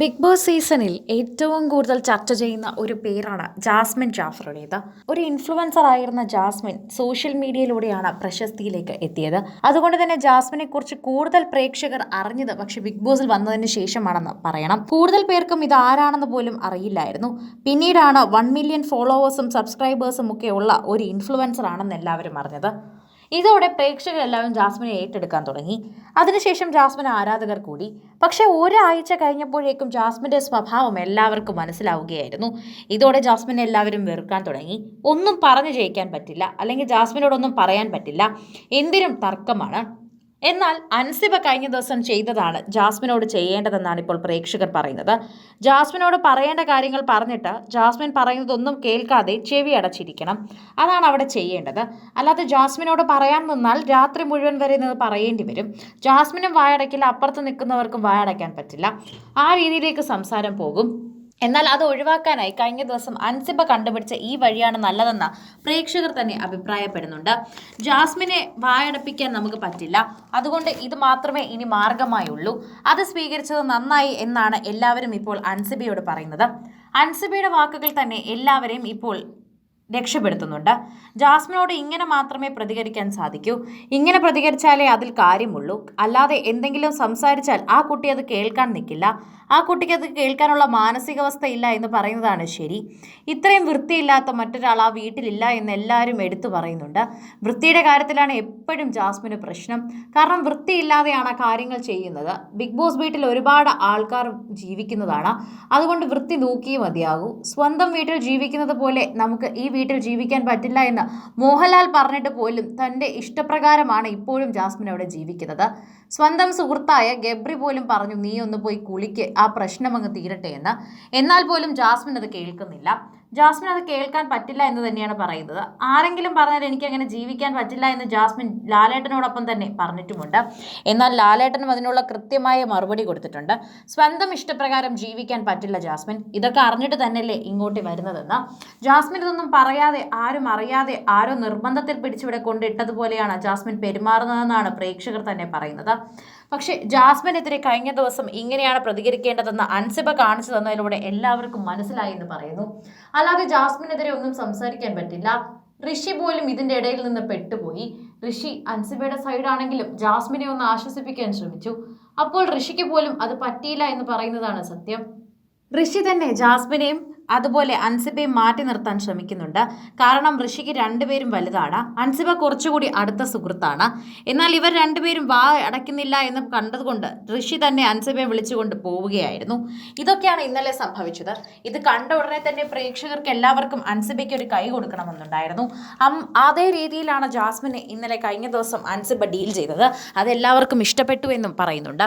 Big boss സീസണിൽ ഏറ്റവും കൂടുതൽ ചർച്ച ചെയ്യുന്ന ഒരു പേരാണ് ജാസ്മിൻ ജാഫറുടേത്. ഒരു ഇൻഫ്ലുവൻസർ ആയിരുന്ന ജാസ്മിൻ സോഷ്യൽ മീഡിയയിലൂടെയാണ് പ്രശസ്തിയിലേക്ക് എത്തിയത്. അതുകൊണ്ട് തന്നെ ജാസ്മിനെ കുറിച്ച് കൂടുതൽ പ്രേക്ഷകർ അറിഞ്ഞത് പക്ഷെ ബിഗ് ബോസിൽ വന്നതിന് ശേഷമാണെന്ന് പറയണം. കൂടുതൽ പേർക്കും ഇത് ആരാണെന്ന് പോലും അറിയില്ലായിരുന്നു. പിന്നീടാണ് വൺ മില്യൺ ഫോളോവേഴ്സും സബ്സ്ക്രൈബേഴ്സും ഒക്കെ ഉള്ള ഒരു ഇൻഫ്ലുവൻസർ ആണെന്ന് എല്ലാവരും അറിഞ്ഞത്. ഇതോടെ പ്രേക്ഷകരെല്ലാവരും ജാസ്മിനെ ഏറ്റെടുക്കാൻ തുടങ്ങി. അതിനുശേഷം ജാസ്മിൻ ആരാധകർ കൂടി. പക്ഷേ ഒരാഴ്ച കഴിഞ്ഞപ്പോഴേക്കും ജാസ്മിന്റെ സ്വഭാവം എല്ലാവർക്കും മനസ്സിലാവുകയായിരുന്നു. ഇതോടെ ജാസ്മിനെ എല്ലാവരും വെറുക്കാൻ തുടങ്ങി. ഒന്നും പറഞ്ഞു ജയിക്കാൻ പറ്റില്ല. അല്ലെങ്കിൽ ജാസ്മിനോടൊന്നും പറയാൻ പറ്റില്ല. എന്തിനും തർക്കമാണ്. എന്നാൽ അൻസിബ കഴിഞ്ഞ ദിവസം ചെയ്തതാണ് ജാസ്മിനോട് ചെയ്യേണ്ടതെന്നാണ് ഇപ്പോൾ പ്രേക്ഷകർ പറയുന്നത്. ജാസ്മിനോട് പറയേണ്ട കാര്യങ്ങൾ പറഞ്ഞിട്ട് ജാസ്മിൻ പറയുന്നതൊന്നും കേൾക്കാതെ ചെവി അടച്ചിരിക്കണം. അതാണ് അവിടെ ചെയ്യേണ്ടത്. അല്ലാതെ ജാസ്മിനോട് പറയാൻ നിന്നാൽ രാത്രി മുഴുവൻ വരെ നിന്ന് പറയേണ്ടി വരും. ജാസ്മിനും വായടക്കില്ല അപ്പുറത്ത് നിൽക്കുന്നവർക്കും വായടയ്ക്കാൻ പറ്റില്ല. ആ രീതിയിലേക്ക് സംസാരം പോകും. എന്നാൽ അത് ഒഴിവാക്കാനായി കഴിഞ്ഞ ദിവസം അൻസിബ കണ്ടുപിടിച്ച ഈ വഴിയാണ് നല്ലതെന്ന് പ്രേക്ഷകർ തന്നെ അഭിപ്രായപ്പെടുന്നുണ്ട്. ജാസ്മിനെ വായടപ്പിക്കാൻ നമുക്ക് പറ്റില്ല. അതുകൊണ്ട് ഇത് മാത്രമേ ഇനി മാർഗമായുള്ളൂ. അത് സ്വീകരിച്ചത് നന്നായി എന്നാണ് എല്ലാവരും ഇപ്പോൾ അൻസിബയോട് പറയുന്നത്. അൻസിബയുടെ വാക്കുകൾ തന്നെ എല്ലാവരെയും ഇപ്പോൾ രക്ഷപ്പെടുത്തുന്നുണ്ട്. ജാസ്മിനോട് ഇങ്ങനെ മാത്രമേ പ്രതികരിക്കാൻ സാധിക്കൂ. ഇങ്ങനെ പ്രതികരിച്ചാലേ അതിൽ കാര്യമുള്ളൂ. അല്ലാതെ എന്തെങ്കിലും സംസാരിച്ചാൽ ആ കുട്ടി അത് കേൾക്കാൻ നിൽക്കില്ല. ആ കുട്ടിക്ക് അത് കേൾക്കാനുള്ള മാനസികാവസ്ഥ ഇല്ല എന്ന് പറയുന്നതാണ് ശരി. ഇത്രയും വൃത്തിയില്ലാത്ത മറ്റൊരാൾ ആ വീട്ടിലില്ല എന്ന് എല്ലാവരും എടുത്തു പറയുന്നുണ്ട്. വൃത്തിയുടെ കാര്യത്തിലാണ് എപ്പോഴും ജാസ്മിന് പ്രശ്നം. കാരണം വൃത്തിയില്ലാതെയാണ് ആ കാര്യങ്ങൾ ചെയ്യുന്നത്. ബിഗ് ബോസ് വീട്ടിൽ ഒരുപാട് ആൾക്കാർ ജീവിക്കുന്നതാണ്. അതുകൊണ്ട് വൃത്തി നോക്കിയേ മതിയാകൂ. സ്വന്തം വീട്ടിൽ ജീവിക്കുന്നത് പോലെ നമുക്ക് ഈ വീട്ടിൽ ജീവിക്കാൻ പറ്റില്ല എന്ന് മോഹൻലാൽ പറഞ്ഞിട്ട് പോലും തന്റെ ഇഷ്ടപ്രകാരമാണ് ഇപ്പോഴും ജാസ്മിൻ അവിടെ ജീവിക്കുന്നത്. സ്വന്തം സുഹൃത്തായ ഗബ്രി പോലും പറഞ്ഞു നീ ഒന്ന് പോയി കുളിക്ക് ആ പ്രശ്നം അങ്ങ് തീരട്ടെ എന്ന്. എന്നാൽ പോലും ജാസ്മിൻ അത് കേൾക്കുന്നില്ല. ജാസ്മിൻ അത് കേൾക്കാൻ പറ്റില്ല എന്ന് തന്നെയാണ് പറയുന്നത്. ആരെങ്കിലും പറഞ്ഞാൽ എനിക്ക് അങ്ങനെ ജീവിക്കാൻ പറ്റില്ല എന്ന് ജാസ്മിൻ ലാലേട്ടനോടൊപ്പം തന്നെ പറഞ്ഞിട്ടുമുണ്ട്. എന്നാൽ ലാലേട്ടനും അതിനുള്ള കൃത്യമായ മറുപടി കൊടുത്തിട്ടുണ്ട്. സ്വന്തം ഇഷ്ടപ്രകാരം ജീവിക്കാൻ പറ്റില്ല ജാസ്മിൻ. ഇതൊക്കെ അറിഞ്ഞിട്ട് തന്നെയല്ലേ ഇങ്ങോട്ട് വരുന്നതെന്ന്. ജാസ്മിൻ ഇതൊന്നും പറയാതെ ആരും അറിയാതെ ആരോ നിർബന്ധത്തിൽ പിടിച്ചിവിടെ കൊണ്ടിട്ടതുപോലെയാണ് ജാസ്മിൻ പെരുമാറുന്നതെന്നാണ് പ്രേക്ഷകർ തന്നെ പറയുന്നത്. പക്ഷേ ജാസ്മിനെതിരെ കഴിഞ്ഞ ദിവസം ഇങ്ങനെയാണ് പ്രതികരിക്കേണ്ടതെന്ന് അൻസിബ കാണിച്ചു തന്നതിലൂടെ എല്ലാവർക്കും മനസ്സിലായി എന്ന് പറയുന്നു. അല്ലാതെ ജാസ്മിനെതിരെ ഒന്നും സംസാരിക്കാൻ പറ്റില്ല. ഋഷി പോലും ഇതിന്റെ ഇടയിൽ നിന്ന് പെട്ടുപോയി. ഋഷി അൻസിബയുടെ സൈഡാണെങ്കിലും ജാസ്മിനെ ഒന്ന് ആശ്വസിപ്പിക്കാൻ ശ്രമിച്ചു. അപ്പോൾ ഋഷിക്ക് പോലും അത് പറ്റിയില്ല എന്ന് പറയുന്നതാണ് സത്യം. ഋഷി തന്നെ ജാസ്മിനെയും അതുപോലെ അൻസിബയും മാറ്റി നിർത്താൻ ശ്രമിക്കുന്നുണ്ട്. കാരണം ഋഷിക്ക് രണ്ടുപേരും വലുതാണ്. അൻസിബ കുറച്ചുകൂടി അടുത്ത സുഹൃത്താണ്. എന്നാൽ ഇവർ രണ്ടുപേരും വാ അടയ്ക്കുന്നില്ല എന്ന് കണ്ടതുകൊണ്ട് ഋഷി തന്നെ അൻസിബയെ വിളിച്ചുകൊണ്ട് പോവുകയായിരുന്നു. ഇതൊക്കെയാണ് ഇന്നലെ സംഭവിച്ചത്. ഇത് കണ്ട ഉടനെ തന്നെ പ്രേക്ഷകർക്ക് എല്ലാവർക്കും അൻസിബയ്ക്ക് ഒരു കൈ കൊടുക്കണമെന്നുണ്ടായിരുന്നു. അതേ രീതിയിലാണ് ജാസ്മിനെ ഇന്നലെ കഴിഞ്ഞ ദിവസം അൻസിബ ഡീൽ ചെയ്തത്. അതെല്ലാവർക്കും ഇഷ്ടപ്പെട്ടു എന്നും പറയുന്നുണ്ട്.